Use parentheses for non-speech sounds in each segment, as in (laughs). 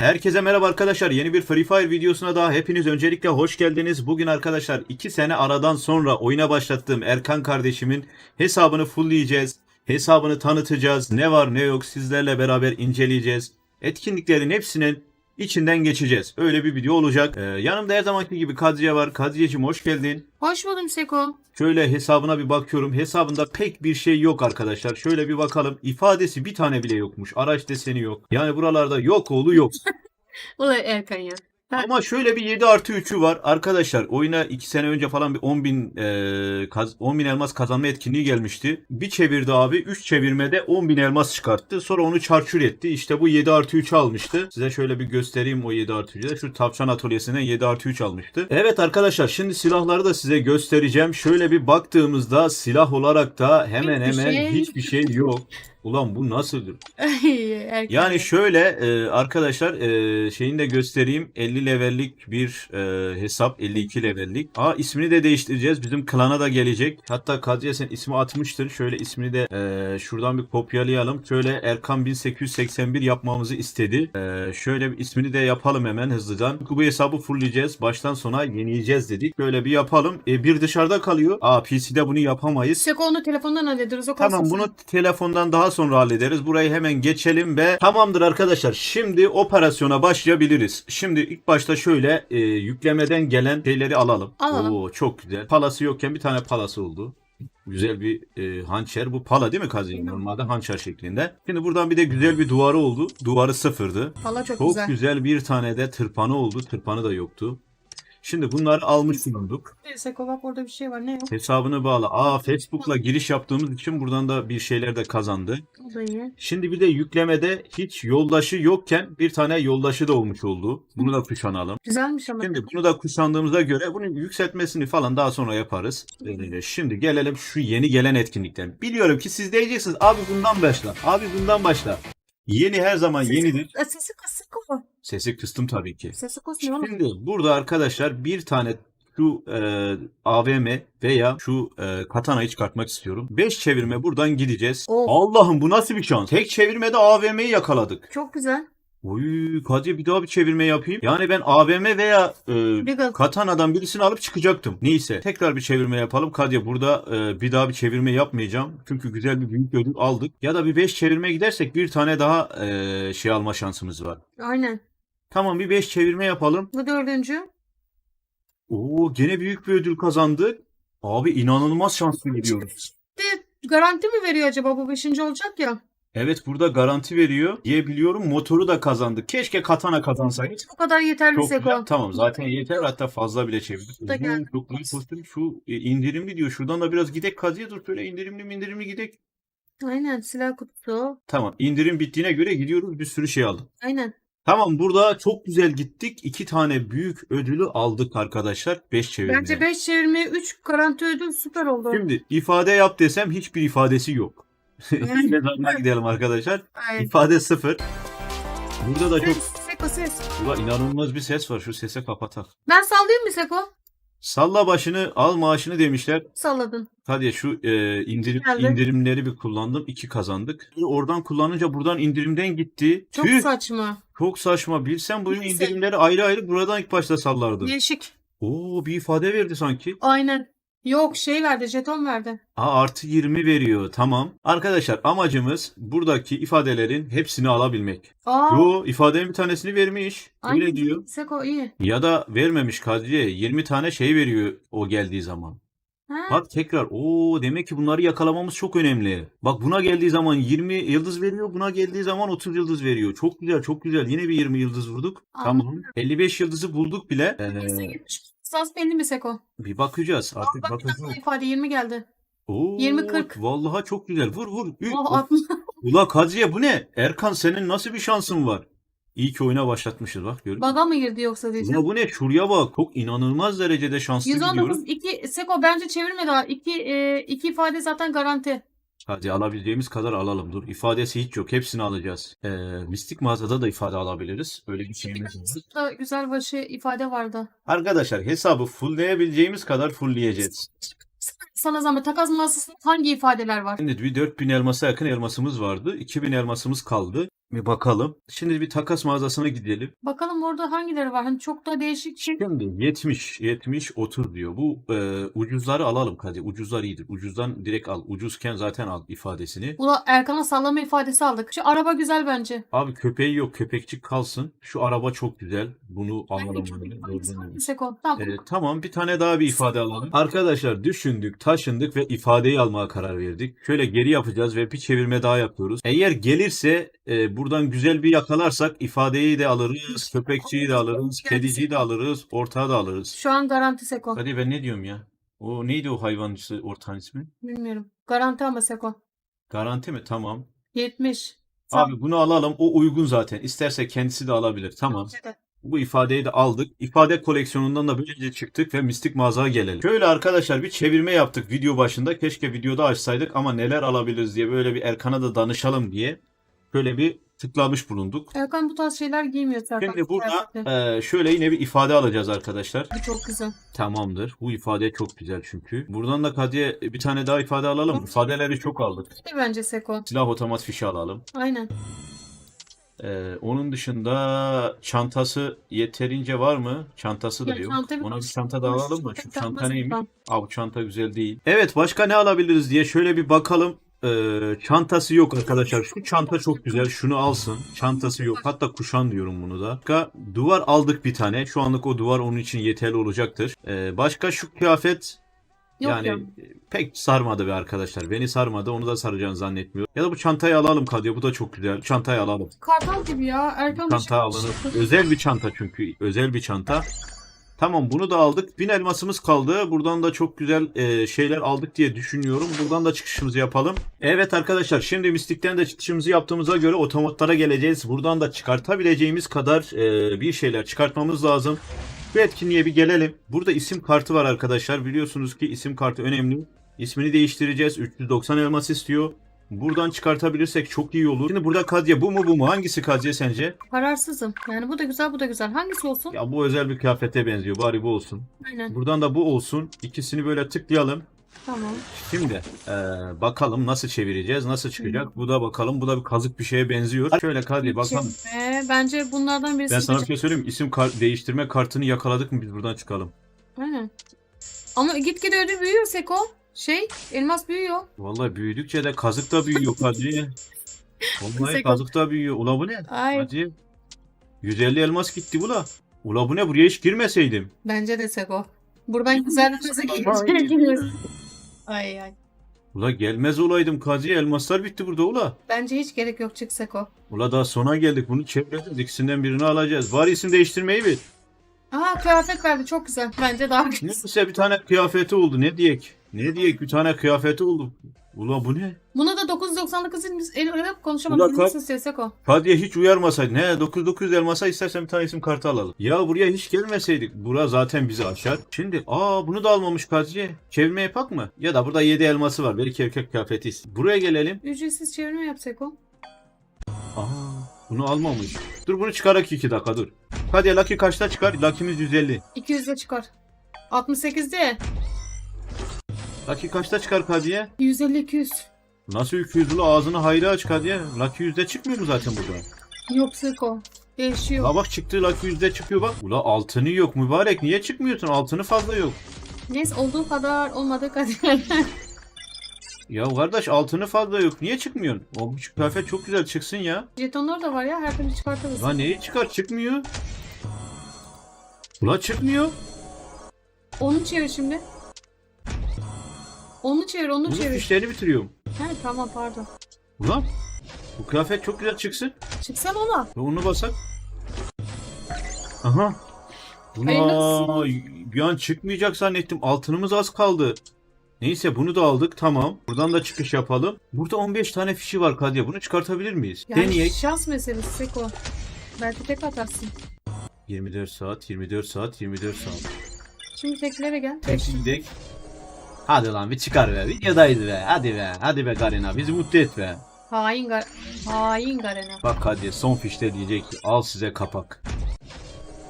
Herkese merhaba arkadaşlar. Yeni bir Free Fire videosuna daha hepiniz öncelikle hoş geldiniz. Bugün arkadaşlar 2 sene aradan sonra oyuna başlattığım Erkan kardeşimin hesabını fullleyeceğiz. Hesabını tanıtacağız. Ne var ne yok sizlerle beraber inceleyeceğiz. Etkinliklerin hepsinin içinden geçeceğiz. Öyle bir video olacak. Ee, yanımda her zamanki gibi Kadriye var. Kadriyeciğim hoş geldin. Hoş buldum Seko. Şöyle hesabına bir bakıyorum. Hesabında pek bir şey yok arkadaşlar. Şöyle bir bakalım. İfadesi bir tane bile yokmuş. Araç deseni yok. Yani buralarda yok oğlu yok. (laughs) Olay Erkan ya. Ha. Ama şöyle bir 7 artı 3'ü var. Arkadaşlar oyuna 2 sene önce falan bir 10 bin, e, kaz, 10 bin elmas kazanma etkinliği gelmişti. Bir çevirdi abi. 3 çevirmede 10 bin elmas çıkarttı. Sonra onu çarçur etti. İşte bu 7 artı 3 almıştı. Size şöyle bir göstereyim o 7 artı 3'ü de. Şu tavşan atölyesinden 7 artı 3 almıştı. Evet arkadaşlar şimdi silahları da size göstereceğim. Şöyle bir baktığımızda silah olarak da hemen hemen şey- hiçbir şey yok. Ulan bu nasıldır? (laughs) Yani ya. şöyle e, arkadaşlar e, şeyini de göstereyim. 50 levellik bir e, hesap. 52 levellik. Aa ismini de değiştireceğiz. Bizim klana da gelecek. Hatta Kadriye sen ismi atmıştır. Şöyle ismini de e, şuradan bir kopyalayalım. Şöyle Erkan 1881 yapmamızı istedi. E, şöyle bir ismini de yapalım hemen hızlıdan. Çünkü bu hesabı fullleyeceğiz. Baştan sona yenileyeceğiz dedik. Böyle bir yapalım. E, bir dışarıda kalıyor. Aa PC'de bunu yapamayız. Seko onu telefondan hallederiz. O Tamam kalsın bunu telefondan daha sonra hallederiz. Burayı hemen geçelim ve tamamdır arkadaşlar. Şimdi operasyona başlayabiliriz. Şimdi ilk başta şöyle e, yüklemeden gelen şeyleri alalım. Alalım. Oo çok güzel. Palası yokken bir tane palası oldu. Güzel bir e, hançer. Bu pala değil mi Kazim? Normalde hançer şeklinde. Şimdi buradan bir de güzel bir duvarı oldu. Duvarı sıfırdı. Valla çok, Çok güzel. güzel bir tane de tırpanı oldu. Tırpanı da yoktu. Şimdi bunları almış bulunduk. Seko bak orada bir şey var. Ne yok? Hesabını bağla. Aa Facebook'la giriş yaptığımız için buradan da bir şeyler de kazandı. O da iyi. Şimdi bir de yüklemede hiç yoldaşı yokken bir tane yoldaşı da olmuş oldu. Bunu da kuşanalım. Güzelmiş ama. Şimdi bunu da kuşandığımıza göre bunun yükseltmesini falan daha sonra yaparız. Ee, Şimdi gelelim şu yeni gelen etkinlikten. Biliyorum ki siz diyeceksiniz abi bundan başla. Abi bundan başla. Yeni her zaman yenidir. E, Sesi kız Seko. Sesi kıstım tabii ki. Sesi ne oğlum? Şimdi burada arkadaşlar bir tane şu e, AVM veya şu e, katanayı çıkartmak istiyorum. 5 çevirme buradan gideceğiz. Oh. Allah'ım bu nasıl bir şans? Tek çevirmede AVM'yi yakaladık. Çok güzel. Oy Kadir bir daha bir çevirme yapayım. Yani ben AVM veya e, Regal. Katana'dan birisini alıp çıkacaktım. Neyse tekrar bir çevirme yapalım. Kadir burada e, bir daha bir çevirme yapmayacağım. Çünkü güzel bir büyük ödül aldık. Ya da bir 5 çevirme gidersek bir tane daha e, şey alma şansımız var. Aynen. Tamam bir 5 çevirme yapalım. Bu dördüncü. Oo gene büyük bir ödül kazandık. Abi inanılmaz şanslı gidiyoruz. De garanti mi veriyor acaba? Bu beşinci olacak ya. Evet burada garanti veriyor diye biliyorum. Motoru da kazandık. Keşke Katana kazansaydı. Bu kadar yeterli Çok Seko. güzel. Tamam zaten yeter hatta fazla bile çevirdik. Bu da geldi. Çok iyi kostüm. Şu e, indirimli diyor. Şuradan da biraz gidek Kadıya dur. Şöyle indirimli indirimli gidek. Aynen silah kutusu. Tamam indirim bittiğine göre gidiyoruz. Bir sürü şey aldık. Aynen. Tamam burada çok güzel gittik. İki tane büyük ödülü aldık arkadaşlar. Beş çevirme. Bence 5 çevirme 3 garanti ödül süper oldu. Şimdi ifade yap desem hiçbir ifadesi yok. Mezarına gidelim arkadaşlar. Aynen. İfade sıfır. Burada da çok Seko ses. Ulan inanılmaz bir ses var. Şu sese kapatak. Ben sallayayım mı Seko? Salla başını al maaşını demişler. Salladın. Hadi şu e, indirim Geldi. indirimleri bir kullandım. iki kazandık. Oradan kullanınca buradan indirimden gitti. Çok Tüh, saçma. çok saçma. Bilsem Neyse. indirimleri ayrı ayrı buradan ilk başta sallardım. Değişik. Oo bir ifade verdi sanki. Aynen. Yok şey verdi jeton verdi. Aa, artı 20 veriyor. Tamam. Arkadaşlar amacımız buradaki ifadelerin hepsini alabilmek. Aa. Yo ifadenin bir tanesini vermiş. Öyle aynen. diyor. Seko iyi. Ya da vermemiş Kadriye. 20 tane şey veriyor o geldiği zaman. Ha? Bak tekrar. Oo demek ki bunları yakalamamız çok önemli. Bak buna geldiği zaman 20 yıldız veriyor. Buna geldiği zaman 30 yıldız veriyor. Çok güzel çok güzel. Yine bir 20 yıldız vurduk. Anladım. Tamam. 55 yıldızı bulduk bile. Ee, belli mi Seko? bir bakacağız. Artık Bak bir bakacağız. tane ifade 20 geldi. Oo, 20-40. Vallahi çok güzel. Vur vur. Ü- Oh, 60. Ula Kadriye bu ne? Erkan senin nasıl bir şansın var? İyi ki oyuna başlatmışız bak görüyor musun? Baga mı girdi yoksa diyeceğim. Ula bu ne? Şuraya bak. Çok inanılmaz derecede şanslı 119 gidiyoruz. 2 Seko bence çevirme daha. 2 e, iki ifade zaten garanti. Hadi alabileceğimiz kadar alalım. Dur ifadesi hiç yok. Hepsini alacağız. Ee, mistik mağazada da ifade alabiliriz. Öyle bir şeyimiz var. Burada güzel başı ifade vardı. Arkadaşlar hesabı fullleyebileceğimiz kadar fullleyeceğiz. Sana zahmet takas mağazasında hangi ifadeler var? Şimdi bir 4000 elmasa yakın elmasımız vardı. 2000 elmasımız kaldı. Bir bakalım. Şimdi bir takas mağazasına gidelim. Bakalım orada hangileri var? Hani çok da değişik şey. Şimdi 70, 70, 30 diyor. Bu e, ucuzları alalım Kadir. Ucuzlar iyidir. Ucuzdan direkt al. Ucuzken zaten al ifadesini. Ula Erkan'a sallama ifadesi aldık. Şu araba güzel bence. Abi köpeği yok. Köpekçik kalsın. Şu araba çok güzel. Bunu. Seko. Tamam. Ee, tamam bir tane daha bir ifade alalım. Arkadaşlar düşündük, taşındık ve ifadeyi almaya karar verdik. Şöyle geri yapacağız ve bir çevirme daha yapıyoruz. Eğer gelirse e, buradan güzel bir yakalarsak ifadeyi de alırız, köpekçiyi de alırız, kediciyi de alırız, ortağı da alırız. Şu an garanti Seko. Hadi ben ne diyorum ya? O neydi o hayvancısı ortağın ismi? Bilmiyorum. Garanti ama Seko. Garanti mi? Tamam. 70. Tamam. Abi bunu alalım. O uygun zaten. İsterse kendisi de alabilir. Tamam. Bu ifadeyi de aldık. İfade koleksiyonundan da böylece çıktık ve mistik mağazaya gelelim. Şöyle arkadaşlar bir çevirme yaptık video başında. Keşke videoda açsaydık ama neler alabiliriz diye böyle bir Erkan'a da danışalım diye. Şöyle bir tıklamış bulunduk. Erkan bu tarz şeyler giymiyor Serkan. Şimdi burada e, şöyle yine bir ifade alacağız arkadaşlar. Bu çok güzel. Tamamdır. Bu ifade çok güzel çünkü. Buradan da Kadiye bir tane daha ifade alalım. Çok İfadeleri çok aldık. İyi bence Seko. Silah otomat fişi alalım. Aynen. Ee, onun dışında çantası yeterince var mı? Çantası da Ya yok. çanta- Ona bir çanta da alalım mı? Şu çanta neymiş? Aa bu çanta güzel değil. Evet başka ne alabiliriz diye şöyle bir bakalım. Ee, çantası yok arkadaşlar. Şu çanta çok güzel. Şunu alsın. Çantası yok. Hatta kuşan diyorum bunu da. Başka duvar aldık bir tane. Şu anlık o duvar onun için yeterli olacaktır. Ee, başka şu kıyafet Yok yani ya. pek sarmadı be arkadaşlar. Beni sarmadı. Onu da saracağını zannetmiyorum. Ya da bu çantayı alalım Kadir. Bu da çok güzel. Çantayı alalım. Kartal gibi ya. Erkan Çanta şey- alınır. Özel bir çanta çünkü. Özel bir çanta. Tamam bunu da aldık. Bin elmasımız kaldı. Buradan da çok güzel e, şeyler aldık diye düşünüyorum. Buradan da çıkışımızı yapalım. Evet arkadaşlar şimdi Mistik'ten de çıkışımızı yaptığımıza göre otomatlara geleceğiz. Buradan da çıkartabileceğimiz kadar e, bir şeyler çıkartmamız lazım. Bu etkinliğe bir gelelim. Burada isim kartı var arkadaşlar. Biliyorsunuz ki isim kartı önemli. İsmini değiştireceğiz. 390 elmas istiyor. Buradan çıkartabilirsek çok iyi olur. Şimdi burada Kadya bu mu bu mu? Hangisi Kadya sence? Kararsızım. Yani bu da güzel bu da güzel. Hangisi olsun? Ya bu özel bir kıyafete benziyor. Bari bu olsun. Aynen. Buradan da bu olsun. İkisini böyle tıklayalım. Tamam. Şimdi eee, bakalım nasıl çevireceğiz, nasıl çıkacak. Bu da bakalım. Bu da bir kazık bir şeye benziyor. Şöyle Kadya bakalım. Ee, bence bunlardan birisi. Ben sana bir şey söyleyeyim? İsim kar- değiştirme kartını yakaladık mı biz buradan çıkalım. Aynen. Ama gitgide öyle büyüyor Seko. Şey, elmas büyüyor. Vallahi büyüdükçe de kazık da büyüyor Kadya. (laughs) Vallahi kazık da büyüyor. Ula bu ne? Ay, Kadya. 150 elmas gitti bu la. Ula bu ne? Buraya hiç girmeseydim. bence de Seko. Buradan güzel bir kızı Ay. Ay ay. Ula gelmez olaydım Kadya. Elmaslar bitti burada ula. Bence hiç gerek yok çık Seko. Ula daha sona geldik. Bunu çevireceğiz. İkisinden birini alacağız. Var isim değiştirmeyi bil. Aa kıyafet verdi çok güzel. Bence daha güzel. Neyse bir tane kıyafeti oldu. Ne diyek? Ne diyek? Bir tane kıyafeti oldu. Ula bu ne? Buna da 999 kızın biz el öyle konuşamadık. Ulan Nasıl istiyor Seko? Kadiye hiç uyarmasaydın. He 9900 elmasa istersen bir tane isim kartı alalım. Ya buraya hiç gelmeseydik. Bura zaten bizi aşar. Şimdi aa bunu da almamış Kadiye. Çevirme yapak mı? Ya da burada 7 elması var. Belki erkek kıyafeti. Buraya gelelim. Ücretsiz çevirme yap Seko. Aa bunu almamış. Dur bunu çıkarak 2 dakika dur. Kadiye Lucky kaçta çıkar? Lucky'miz 150. 200'de çıkar. 68'de. Lucky kaçta çıkar Kadiye? 150 200. Nasıl 200 ula ağzını hayra aç Kadiye. Lucky yüzde çıkmıyor mu zaten burada? Yok Seko. Değişiyor. Ha bak çıktı Lucky yüzde çıkıyor bak. Ula altını yok mübarek niye çıkmıyorsun? Altını fazla yok. Neyse olduğu kadar olmadığı kadar. (laughs) Ya kardeş altını fazla yok. Niye çıkmıyorsun? O kıyafet çok güzel çıksın ya. Jetonlar da var ya her türlü çıkartırız. La neyi çıkar? Çıkmıyor. Ula çıkmıyor. Onu çevir şimdi. Onu çevir onu Bunun çevir. fişlerini bitiriyorum. He tamam pardon. Ulan bu kıyafet çok güzel çıksın. Çıksana ona. Ve onu basak. Aha. Hayırlısı. Ula bir an çıkmayacak zannettim. Altınımız az kaldı. Neyse bunu da aldık tamam. Buradan da çıkış yapalım. Burada 15 tane fişi var Kadya. Bunu çıkartabilir miyiz? Yani Deneyek. şans meselesi Seko. Belki tek atarsın. 24 saat, 24 saat, 24 saat. Şimdi teklere gel. Teksildek. Hadi lan bir çıkar be. Videodaydı be. Hadi be. Hadi be Garena. Bizi mutlu et be. Hain gar hain Garena. Bak hadi son fişte diyecek ki al size kapak.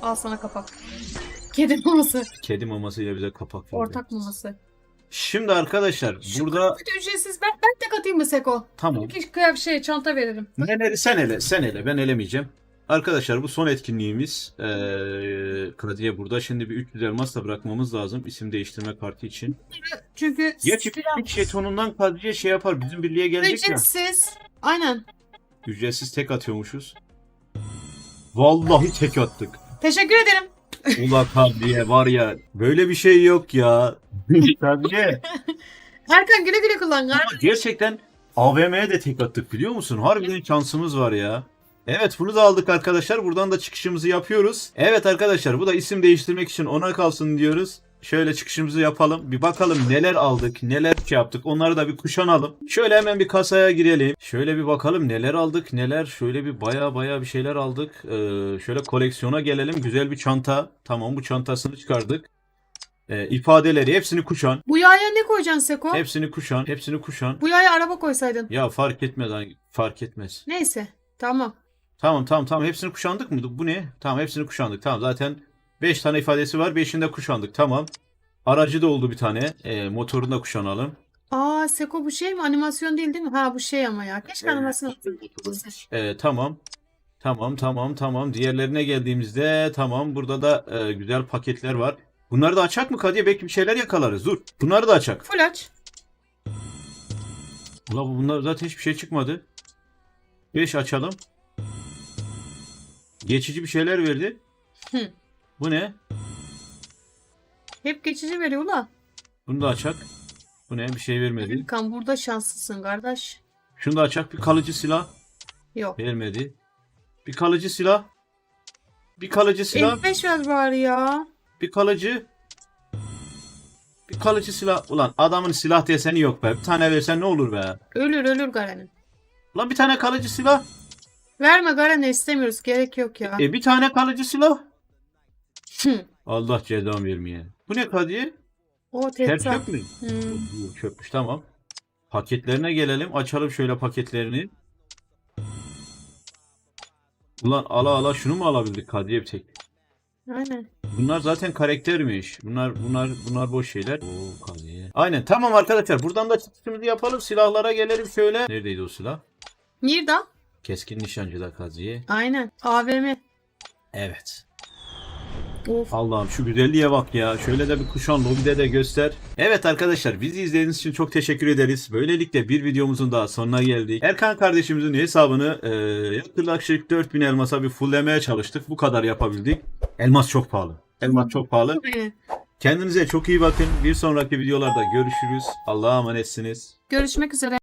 Al sana kapak. Kedi maması. Kedi mamasıyla bize kapak verdi. Ortak maması. Şimdi arkadaşlar Şu burada kıyafet ücretsiz ben, ben tek atayım mı Seko? tamam. Kıyafet şey çanta veririm. Neleri sen ele, sen ele. Ben elemeyeceğim. Arkadaşlar bu son etkinliğimiz. Ee, Kadiye burada. Şimdi bir 300 elmas da bırakmamız lazım isim değiştirme kartı için. Çünkü Gerçi silah- bir jetonundan Kadiye şey yapar. Bizim birliğe gelecek ya. ücretsiz. Aynen. Ücretsiz tek atıyormuşuz. Vallahi tek attık. Teşekkür ederim. (laughs) Ula Kadiye var ya. Böyle bir şey yok ya. (laughs) Kadiye. Erkan güle güle kullan. Ama gerçekten AVM'ye de tek attık biliyor musun? Harbiden şansımız var ya. Evet bunu da aldık arkadaşlar. Buradan da çıkışımızı yapıyoruz. Evet arkadaşlar bu da isim değiştirmek için ona kalsın diyoruz. Şöyle çıkışımızı yapalım. Bir bakalım neler aldık, neler şey yaptık. Onları da bir kuşanalım. Şöyle hemen bir kasaya girelim. Şöyle bir bakalım neler aldık, neler. Şöyle bir baya baya bir şeyler aldık. Ee, şöyle koleksiyona gelelim. Güzel bir çanta. Tamam bu çantasını çıkardık. Ee, ifadeleri hepsini kuşan. Bu yaya ne koyacaksın Seko? Hepsini kuşan. Hepsini kuşan. Bu yaya araba koysaydın. Ya fark etmez fark etmez. Neyse. Tamam. Tamam tamam tamam hepsini kuşandık mı? Bu ne? Tamam hepsini kuşandık. Tamam zaten 5 tane ifadesi var. 5'ini de kuşandık. Tamam. Aracı da oldu bir tane. Ee, motorunu da kuşanalım. Aa Seko bu şey mi? Animasyon değil değil mi? Ha bu şey ama ya. Keşke Evet. animasyon Ee, tamam. Tamam tamam tamam. Diğerlerine geldiğimizde tamam burada da e, güzel paketler var. Bunları da açak mı Kadiye? Belki bir şeyler yakalarız. Dur. Bunları da açak. Full aç. Ulan bu- bunlar zaten hiçbir şey çıkmadı. 5 açalım. Geçici bir şeyler verdi. Hı. Bu ne? Hep geçici veriyor ula. Bunu da açak. Bu ne? Bir şey vermedi. Erkan burada şanslısın kardeş. Şunu da açak. Bir kalıcı silah. Yok. Vermedi. Bir kalıcı silah. Bir kalıcı silah. 55 ver bari ya. Bir kalıcı. Bir kalıcı silah. Ulan adamın silah deseni yok be. Bir tane versen ne olur be. Ölür ölür Garen'in. Ulan bir tane kalıcı silah. Verme Garen'e istemiyoruz. Gerek yok ya. E bir tane kalıcı silah. Hı. Allah cezam vermeye. Bu ne Kadiye? o Ter tepsi. çöp mü? Hmm. Çöpmüş tamam. Paketlerine gelelim. Açalım şöyle paketlerini. Ulan ala ala şunu mu alabildik Kadiye bir tek? Aynen. Bunlar zaten karaktermiş. Bunlar bunlar bunlar boş şeyler. Oo Kadiye. Aynen tamam arkadaşlar. Buradan da çıkışımızı yapalım. Silahlara gelelim şöyle. Neredeydi o silah? Mirda. Keskin nişancıda Kadiye. Aynen. AVM. Evet. Of. Allah'ım şu güzelliğe bak ya. Şöyle de bir kuşan lobide de göster. Evet arkadaşlar bizi izlediğiniz için çok teşekkür ederiz. Böylelikle bir videomuzun daha sonuna geldik. Erkan kardeşimizin hesabını e, yaklaşık 4000 elmasa bir fulllemeye çalıştık. Bu kadar yapabildik. Elmas çok pahalı. Elmas çok pahalı. Kendinize çok iyi bakın. Bir sonraki videolarda görüşürüz. Allah'a emanetsiniz. Görüşmek üzere.